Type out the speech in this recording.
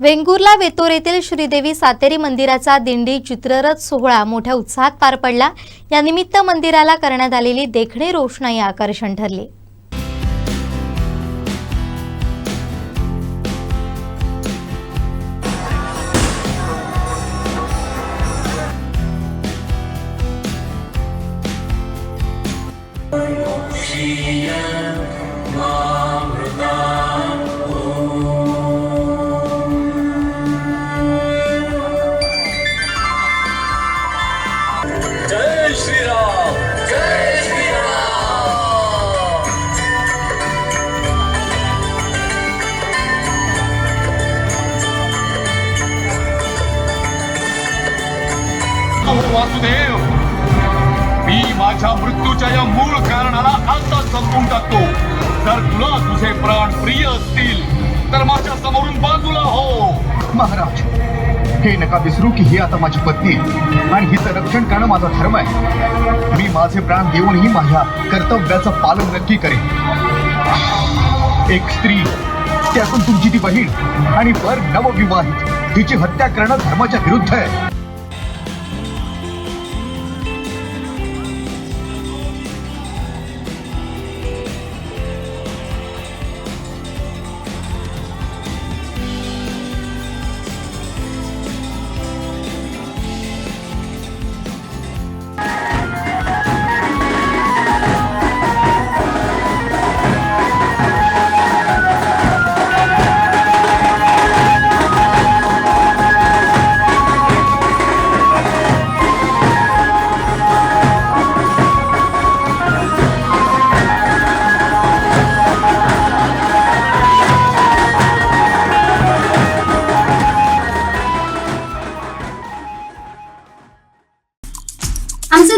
वेंगुर्ला वेतोर येथील श्रीदेवी सातेरी मंदिराचा दिंडी चित्ररथ सोहळा मोठ्या उत्साहात पार पडला. या निमित्त मंदिराला करण्यात आलेली देखणे रोषणाई आकर्षण ठरली. वासुदेव. मी माझ्या मृत्यूच्या या मूळ कारणाला आता समजून टाकतो. जर तुला तुझे प्राण प्रिय असतील तर माझ्या समोरून बाजूला हो. महाराज हे नका विसरू की ही आता माझी पत्नी आहे आणि हिचं रक्षण करणं माझा धर्म आहे. मी माझे प्राण देऊनही माझ्या कर्तव्याचं पालन नक्की करेन. एक स्त्री त्यातून तुमची ती बहीण आणि वर नवविवाहित हिची हत्या करणं धर्माच्या विरुद्ध आहे.